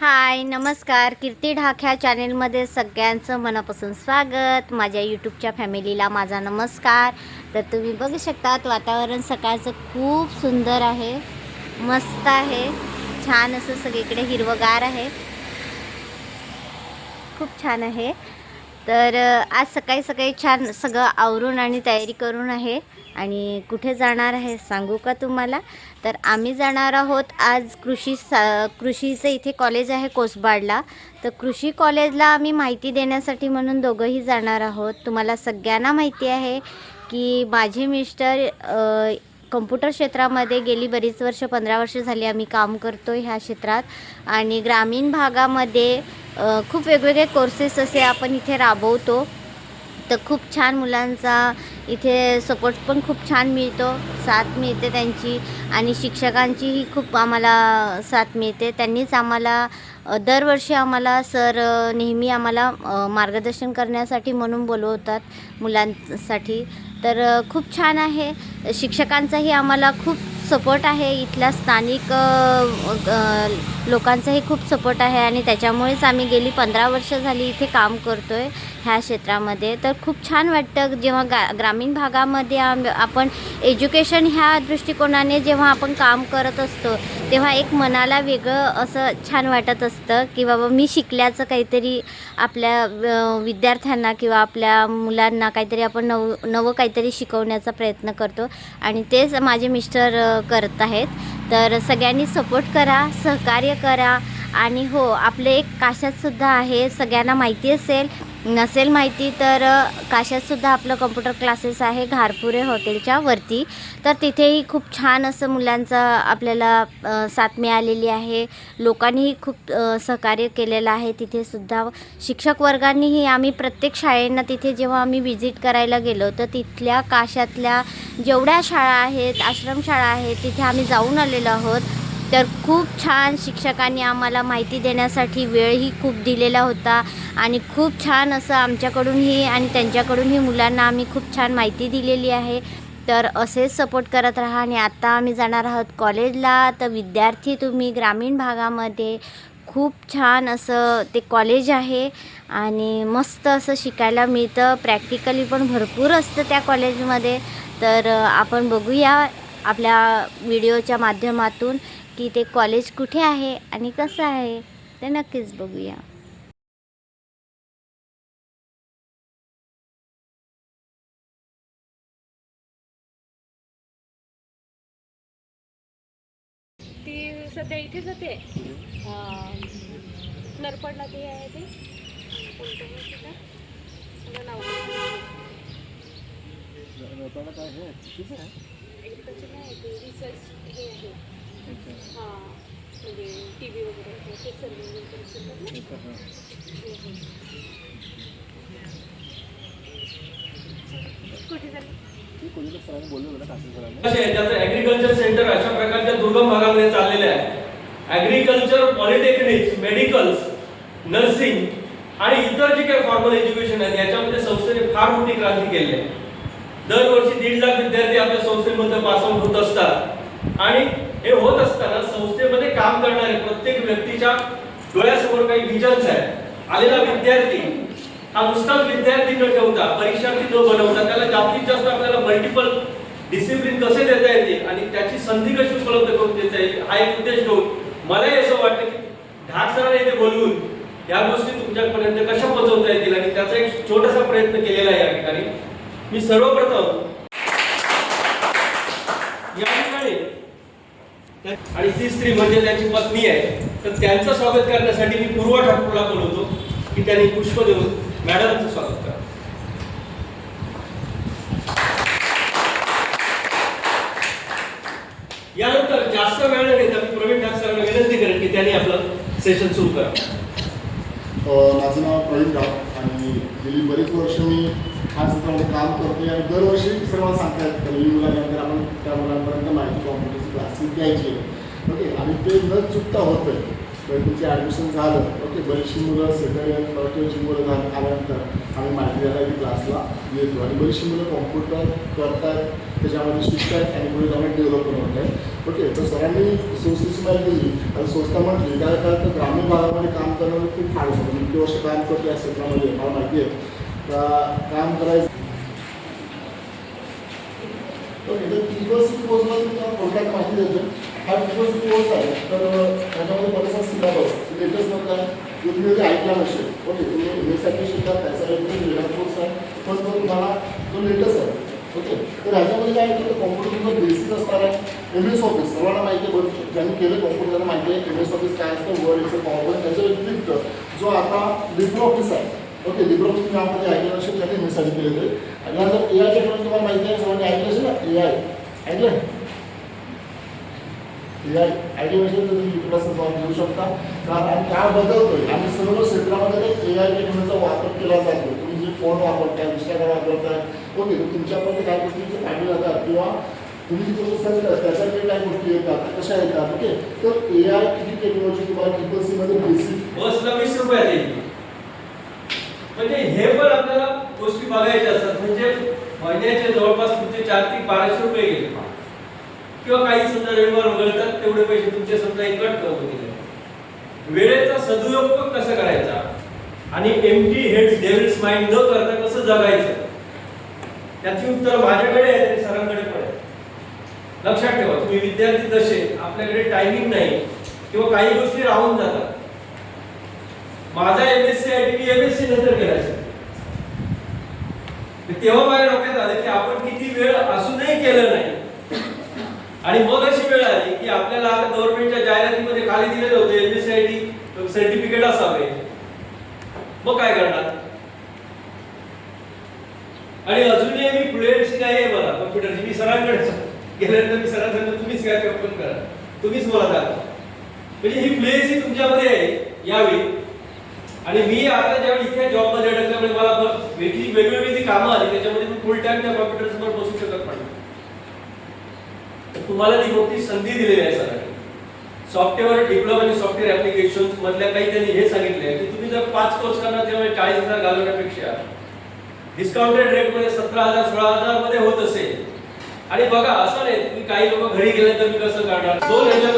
हाय नमस्कार. कीर्ती ढाक्या चॅनेलमध्ये सगळ्यांचं मनापासून स्वागत. माझ्या यूट्यूबच्या फॅमिलीला माझा नमस्कार. तर तुम्ही बघू शकतात वातावरण सकाळचं खूप सुंदर आहे. मस्त आहे. छान असं सगळीकडे हिरवगार आहे. खूप छान आहे. तर आज सकाळी सकाळी छान सगळं आवरून आणि तयारी करून आहे. आणि कुठे जाणार आहे सांगू का तुम्हाला? तर आम्ही जाणार आहोत आज कृषी सा कृषीचं इथे कॉलेज आहे कोसबाडला. तर कृषी कॉलेजला आम्ही माहिती देण्यासाठी म्हणून दोघंही जाणार आहोत. तुम्हाला सगळ्यांना माहिती आहे की माझे मिस्टर कम्प्युटर क्षेत्रामध्ये गेली बरीच वर्ष पंधरा वर्ष झाली आम्ही काम करतो ह्या क्षेत्रात. आणि ग्रामीण भागामध्ये खूप वेगवेगळे कोर्सेस असे आपण इथे राबवतो. तर खूप छान मुलांचा इथे सपोर्ट पण खूप छान मिळतो. साथ मिळते त्यांची आणि शिक्षकांचीही खूप आम्हाला साथ मिळते. त्यांनीच आम्हाला दरवर्षी आम्हाला सर नेहमी आम्हाला मार्गदर्शन करण्यासाठी म्हणून बोलवतात मुलांसाठी. तर खूप छान आहे. शिक्षकांचाही आम्हाला खूप सपोर्ट आहे. इथल्या स्थानिक लोकांचाही खूप सपोर्ट आहे आणि त्याच्यामुळेच आम्ही गेली पंधरा वर्ष झाली इथे काम करतो आहे ह्या क्षेत्रामध्ये. तर खूप छान वाटतं जेव्हा गा ग्रामीण भागामध्ये आम आपण एज्युकेशन ह्या दृष्टिकोनाने जेव्हा आपण काम करत असतो तेव्हा एक मनाला वेगळं असं छान वाटत असतं की बाबा मी शिकल्याचं काहीतरी आपल्या विद्यार्थ्यांना किंवा आपल्या मुलांना काहीतरी आपण नव नवं काहीतरी शिकवण्याचा प्रयत्न करतो. आणि तेच माझे मिस्टर करत आहेत. तर सगळ्यांनी सपोर्ट करा सहकार्य करा. आणि हो आपले एक काशातसुद्धा आहे सगळ्यांना माहिती असेल नसेल माहिती तर काशातसुद्धा आपलं कम्प्युटर क्लासेस आहे घारपुरे हॉटेलच्या वरती. तर तिथेही खूप छान असं मुलांचा आपल्याला साथ मिळालेली आहे. लोकांनीही खूप सहकार्य केलेलं आहे तिथेसुद्धा शिक्षक वर्गांनीही आम्ही प्रत्येक शाळेंना तिथे जेव्हा आम्ही व्हिजिट करायला गेलो तर तिथल्या काशातल्या जेवढ्या शाळा आहेत आश्रमशाळा आहेत तिथे आम्ही जाऊन आलेलो आहोत. तर खूप छान शिक्षकांनी आम्हाला माहिती देण्यासाठी वेळही खूप दिलेला होता. आणि खूप छान असं आमच्याकडूनही आणि त्यांच्याकडूनही मुलांना आम्ही खूप छान माहिती दिलेली आहे. तर असेच सपोर्ट करत राहा आणि आता आम्ही जाणार आहोत कॉलेजला. तर विद्यार्थी तुम्ही ग्रामीण भागामध्ये खूप छान असं ते कॉलेज आहे आणि मस्त असं शिकायला मिळतं. प्रॅक्टिकली पण भरपूर असतं त्या कॉलेजमध्ये. तर आपण बघूया आपल्या व्हिडिओच्या माध्यमातून. की ते कॉलेज कुठे आहे आणि कसं आहे ते नक्कीच बघूया. ती सध्या इथे जाते नरपडला ते आहे ते. कोणतं नाव ॲग्रिकल्चर नाही आहे. ते रिसर्च हे आहे. हां म्हणजे टी व्ही वगैरे ते कुठे झालं त्याचं ॲग्रिकल्चर सेंटर अशा प्रकारच्या दुर्गम भागामध्ये चाललेले आहे ॲग्रिकल्चर पॉलिटेक्निक्स मेडिकल्स नर्सिंग आणि इतर जे काही फॉर्मल एज्युकेशन आहे याच्यामध्ये संस्थेने फार मोठी क्रांती केली आहे. दरवर्षी दीड लाख विद्यार्थी आपल्या संस्थेमध्ये पास आउट होत असतात. आणि हे होत असताना संस्थेमध्ये काम करणारे प्रत्येक व्यक्तीच्या डोळ्यासमोर काही विजन्स आहे आलेला विद्यार्थी हा नुसताच विद्यार्थी न ठेवता परीक्षार्थी न बनवता त्याला जास्तीत जास्त आपल्याला मल्टिपल डिसिप्लिन कसे देता येतील आणि त्याची संधी कशी उपलब्ध करून देता येईल हा एक उद्देश घेऊन मलाही असं वाटतं की ढाकसराने सरांना इथे बोलवून या गोष्टी तुमच्यापर्यंत कशा पोहोचवता येतील आणि त्याचा एक छोटासा प्रयत्न केलेला आहे या ठिकाणी. मी सर्वप्रथम या ठिकाणी आणि ती स्त्री म्हणजे त्यांची पत्नी आहे. तर त्यांचं स्वागत करण्यासाठी मी पूर्व ठाकूरला बोलवतो की त्यांनी पुष्प देऊन मॅडमचं स्वागत करा. यानंतर जास्त वेळ न घेता मी प्रवीण ठाक सरांना विनंती करेन की त्यांनी आपलं सेशन सुरू करा. माझं नाव प्रवीण राव आणि गेली बरीच वर्ष मी हा क्षेत्रामध्ये काम करतोय आणि दरवर्षी सर्वांना सांगतात नवीन मुलांनंतर आपण त्या मुलांपर्यंत माहिती कॉम्प्युटरची म्हणजे क्लासेस द्यायची आहे. ओके आणि ते न चुकता होतं तर म्हणजे तुमचे ॲडमिशन झालं ओके बरीचशी मुलं सेकंड फर्स्ट इयरची मुलं झालं आल्यानंतर आम्ही माहिती द्यायला की क्लासला येतो. आणि बरीचशी मुलं कॉम्प्युटर करतात त्याच्यामध्ये शिकतात आणि पुढे जाऊन डेव्हलप होत आहे ओके तर सरांनी संस्थेची माहिती दिली. आणि संस्था म्हटली काय काय तर ग्रामीण भागामध्ये काम करणं ते म्हणजे वर्ष काम करतो या क्षेत्रामध्ये मला माहिती आहे. का काम करायचं? तर युनिव्हर्सिटी कोर्समध्ये तुम्हाला थोडक्यात माहिती देतो. हा कोर्स आहे तर त्याच्यामध्ये बरेचसा सिलेबस लेटेस्टमधला आहे तुम्ही ऐकला नसेल ओके तुम्ही शिकता वेगळा कोर्स आहे. पण तो तुम्हाला जो लेटेस्ट आहे. ओके? तर ह्याच्यामध्ये काय होतं कॉम्प्युटरचं बेसिक असणार आहे. एम एस ऑफिस सर्वांना माहिती आहे ज्यांनी केलं कॉम्प्युटर माहिती आहे एम एस ऑफिस काय असतं वर्ड एक्सेल पॉवर त्याच्या व्यतिरिक्त जो आता लिब्रो ऑफिस आहे ओके लिब्रो ऑफिस तुम्ही आपण ऐकलं असेल त्याने मी एससाठी केलेलं आहे आणि नंतर ए आय टेक्नॉलॉजी तुम्हाला माहिती आहे सर्वांनी ऐकलं असेल ना? ए आय ऐकलं ए आय ऐकलं असेल तर तुम्ही इकडे जॉब घेऊ शकता. कारण आणि काय बदलतोय? आम्ही सर्व क्षेत्रामध्ये ए आय टेक्नॉलॉजीचा वापर केला जातो. तुम्ही जे फोन वापरताय इंस्टाग्राम वापरताय ओके तर तुमच्यामध्ये काय गोष्टी पाठवल्या जातात किंवा तुम्ही जी गोष्ट सर्च करता त्याच्यामध्ये काय गोष्टी येतात? कशा येतात? ओके तर ए आय किती टेक्नॉलॉजी तुम्हाला ट्रिपल सीमध्ये बेसिक बसला वीस रुपये म्हणजे हे पण आपल्याला गोष्टी बघायच्या असतात. म्हणजे महिन्याचे जवळपास तुमचे चार ते बाराशे रुपये गेले. किंवा काही समजा रविवार वगळतात तेवढे पैसे तुमचे समजा इकट करून होतील वेळेचा सदुपयोग पण कसा करायचा? आणि एमटी हेड्स डेव्हिल्स माइंड न करता कसं जगायचं? त्याची उत्तर माझ्याकडे आहे आणि सरांकडे पण आहे लक्षात ठेवा तुम्ही विद्यार्थी तसे आपल्याकडे टायमिंग नाही. किंवा काही गोष्टी राहून जातात. माझा MSc IT me I T M S C नंतर करायचं तेव्हा माझ्या डोक्यात आलं की आपण किती वेळ असूनही केलं नाही. आणि मग अशी वेळ आली की आपल्याला आता गव्हर्नमेंटच्या जाहिरातीमध्ये खाली दिलेलं होतं MSc IT I T certificate असावे. मग काय करणार? आणि अजूनही मी फ्लुएन्सी नाही आहे मला कम्प्युटरची मी सरांकडे गेल्यानंतर मी सरांकडे तुम्हीच काय ओपन करा. तुम्हीच मला दाखवा म्हणजे ही फ्लुएन्सी तुमच्यामध्ये आहे यावेळी. आणि मी आता ज्यावेळी इथे जॉबमध्ये अडकल्यामुळे मला वेगळी वेगवेगळी जी कामं आली त्याच्यामध्ये मी फुल टाइम त्या कॉम्प्युटर समोर बसू शकत नाही. तुम्हाला ती मोठी संधी दिलेली आहे सरांनी. सॉफ्टवेअर डिप्लोमा आणि सॉफ्टवेअर ऍप्लिकेशन मधल्या काही त्यांनी हे सांगितले आहे की तुम्ही जर पाच कोर्स करणार त्यामुळे चाळीस हजार घालवण्यापेक्षा. डिस्काउंटेड रेटमध्ये सतरा हजार सोळा हजारमध्ये होत असेल. आणि बघा असं नाही तुम्ही काही लोक घरी गेले तर मी कसं काढणार दोन हजार